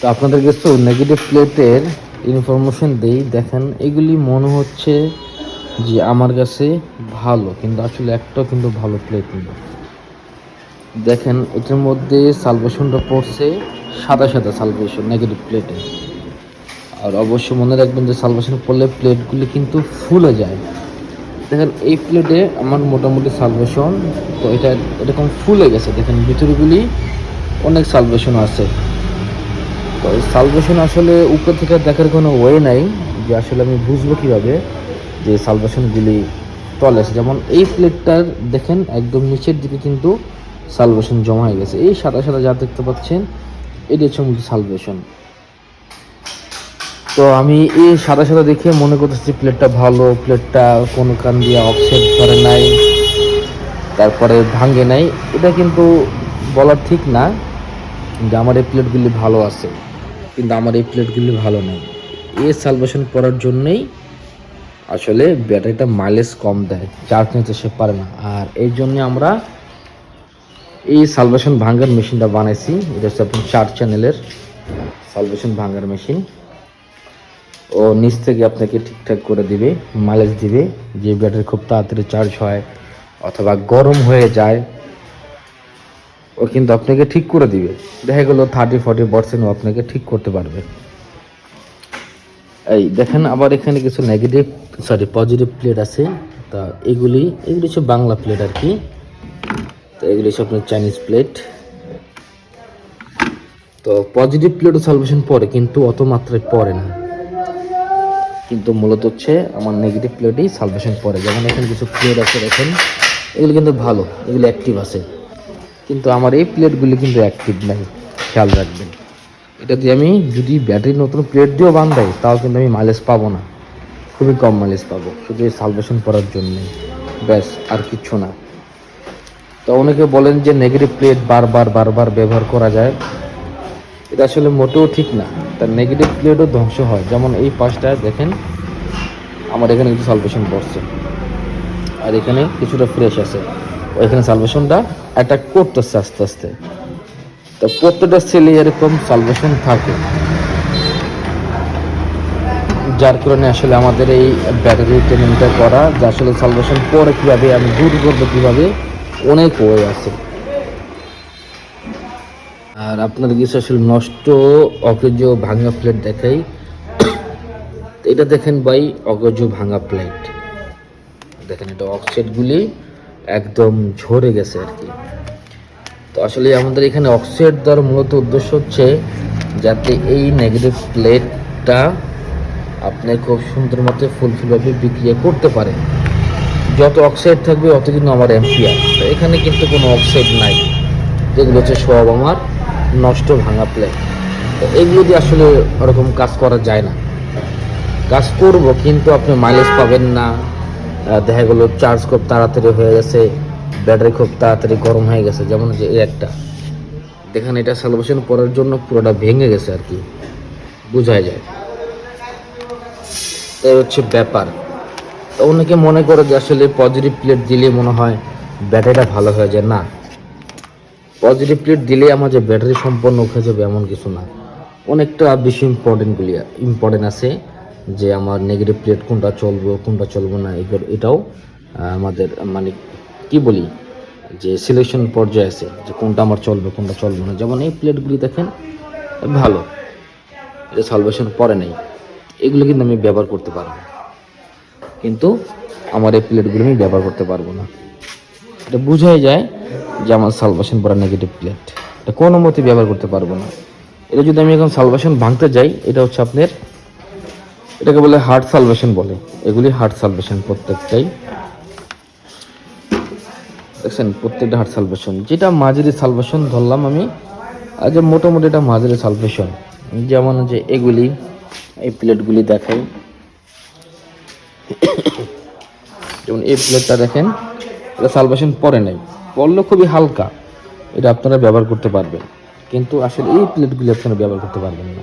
তো আপনাদের কাছে নেগেটিভ প্লেটের ইনফরমেশন দেই। দেখেন, এগুলি মনে হচ্ছে যে আমার কাছে ভালো, কিন্তু আসলে একটাও কিন্তু ভালো প্লেট নেই। দেখেন, এটার মধ্যে সালভেশনটা পড়ছে সাদা সাদা সালভেশন নেগেটিভ প্লেটে আর অবশ্যই মনে রাখবেন যে সালভেশন পড়লে প্লেটগুলি কিন্তু ফুলে যায়। দেখেন, এই প্লেটে আমার মোটামুটি সালভেশন তো এটা এরকম ফুলে গেছে। দেখেন, ভিতরগুলি অনেক সালভেশন আছে। তো সালভেশন আসলে উপর থেকে দেখার কোনো ওয়ে নাই, যে আসলে আমি বুঝব কীভাবে যে সালভেশনগুলি তলে আছে যেমন এই প্লেটটার দেখেন, একদম নিচের দিকে কিন্তু সালভেশন জমা হয়ে গেছে। এই সাদা সাদা যা দেখতে পাচ্ছেন এটি হচ্ছে মূলত সালভেশন। তো আমি এই সাদা সাদা দেখে মনে করতেছি প্লেটটা ভালো প্লেটটা কোনো কান দিয়ে অফসেট করে নাই, তারপরে ভাঙে নাই। এটা কিন্তু বলা ঠিক না, যে আমার এই প্লেটগুলি ভালো আছে। কিন্তু আমার এই প্লেটগুলি ভালো নেই। এই সালভেশন করার জন্যই আসলে ব্যাটারিটা মাইলেজ কম দেয় চার্জ নিতে সে পারে না। আর এই জন্য আমরা এই সালভেশন ভাঙ্গার মেশিনটা বানাইছি। এটা হচ্ছে আপনার চার চ্যানেলের সালভেশন ভাঙ্গার মেশিন ও নিচ থেকে আপনাকে ঠিকঠাক করে দিবে মাইলেজ দিবে, যে ব্যাটারি খুব তাড়াতাড়ি চার্জ হয় অথবা গরম হয়ে যায়। ও কিন্তু আপনাকে ঠিক করে দিবে। দেখা গেলো থার্টি ফর্টি পার্সেন্ট ও আপনাকে ঠিক করতে পারবে। এই দেখেন, আবার এখানে কিছু নেগেটিভ সরি পজিটিভ প্লেট আছে। তা এগুলি এগুলি হচ্ছে বাংলা প্লেট আর কি। তো এগুলি হচ্ছে আপনার চাইনিজ প্লেট তো পজিটিভ প্লেটও সলভেশন পড়ে কিন্তু অত মাত্রায় পড়ে না। কিন্তু মূলত হচ্ছে আমার নেগেটিভ প্লেটেই সালভেশন পড়ে যেমন এখানে কিছু প্লেট আছে, দেখেন। এগুলো কিন্তু ভালো, এগুলো অ্যাক্টিভ আছে। কিন্তু আমার এই প্লেটগুলি কিন্তু অ্যাক্টিভ নাই, খেয়াল রাখবেন। এটা দিয়ে আমি যদি ব্যাটারি নতুন প্লেট দিয়েও বান্ধাই, তাও কিন্তু আমি মাইলেজ পাবো না। খুবই কম মাইলেজ পাবো, শুধু এই সালভেশন করার জন্যে। ব্যাস, আর কিচ্ছু না। তো অনেকে বলেন যে নেগেটিভ প্লেট বারবার বারবার ব্যবহার করা যায়। এটা আসলে মোটেও ঠিক না। তার নেগেটিভ প্লেটও ধ্বংস হয়। যেমন এই পাশটায় দেখেন, আমার এখানে কিছু সালভেশন পড়ছে। আর এখানে কিছুটা ফ্রেশ আছে। ওইখানে সালভেশনটা অ্যাটাক করতেছে আস্তে আস্তে। তো প্রত্যেকটা সেলে এরকম সালভেশন থাকে। যার কারণে আসলে আমাদের এই ব্যাটারি ট্রেনিংটা করা, যে আসলে সালভেশন পরে কীভাবে আমি দূর করব কীভাবে, অনেক ওয়ে আছে। আর আপনার কিছু আসলে নষ্ট অকেজ ভাঙা প্লেট দেখাই। এটা দেখেন ভাই, অকেজ ভাঙা প্লেট দেখেন এটা অক্সাইডগুলি একদম ঝরে গেছে আর কি। তো আসলে আমাদের এখানে অক্সাইড দেওয়ার মূলত উদ্দেশ্য হচ্ছে যাতে এই নেগেটিভ প্লেটটা আপনি খুব সুন্দর মতো ফুলফিলভাবে বিক্রিয়া করতে পারে যত অক্সাইড থাকবে, অত কিন্তু আমার এম্পিয়ার তো এখানে কিন্তু কোনো অক্সাইড নাই। যেগুলো হচ্ছে সব আমার নষ্ট ভাঙা প্লেট তো এগুলো দিয়ে আসলে ওরকম কাজ করা যায় না। কাজ করব, কিন্তু আপনি মাইলেজ পাবেন না। দেখা গেলো চার্জ খুব তাড়াতাড়ি হয়ে গেছে ব্যাটারি খুব তাড়াতাড়ি গরম হয়ে গেছে, যেমন যে একটা। দেখেন, এটা সালভেশন করার জন্য পুরোটা ভেঙে গেছে আর কি। বোঝাই যায়। এই হচ্ছে ব্যাপার। অনেকে মনে করে যে আসলে পজিটিভ প্লেট দিলে মনে হয় ব্যাটারিটা ভালো হয়ে যায়। না। পজিটিভ প্লেট দিলে আমার যে ব্যাটারি সম্পন্ন হয়ে যাবে এমন কিছু না। অনেকটা বেশি ইম্পর্টেন্টগুলি ইম্পর্টেন্ট আছে। যে আমার নেগেটিভ প্লেট কোনটা চলবে কোনটা চলবে না এগুলো এটাও আমাদের মানে কি বলি, যে সিলেকশন পর্যায়ে আছে, যে কোনটা আমার চলবে, কোনটা চলবে না। যেমন এই প্লেটগুলি দেখেন, ভালো। এটা সলভেশন পরে নেই। এগুলো কিন্তু আমি ব্যবহার করতে পারব কিন্তু আমার এই প্লেটগুলো আমি ব্যবহার করতে পারব না। এটা বোঝাই যায় যে আমার সালভেশন পরা নেগেটিভ প্লেট এটা কোনো মতে ব্যবহার করতে পারব না। এটা যদি আমি এখন সালভেশন ভাঙতে যাই, এটা হচ্ছে আপনার এটাকে বলে হার্ট সালভেশন বলে। এগুলি হার্ট সালভেশন প্রত্যেকটাই। দেখছেন, প্রত্যেকটা হার্ট সালভেশন যেটা মাঝারি সালভেশন ধরলাম আমি যে মোটামুটি এটা মাঝারি সালভেশন যেমন যে এগুলি, এই প্লেটগুলি দেখাই যেমন এই প্লেটটা দেখেন, এটা সালভেশন পরে নাই। পড়লে খুবই হালকা। এটা আপনারা ব্যবহার করতে পারবেন। কিন্তু আসলে এই প্লেটগুলি আপনারা ব্যবহার করতে পারবেন না।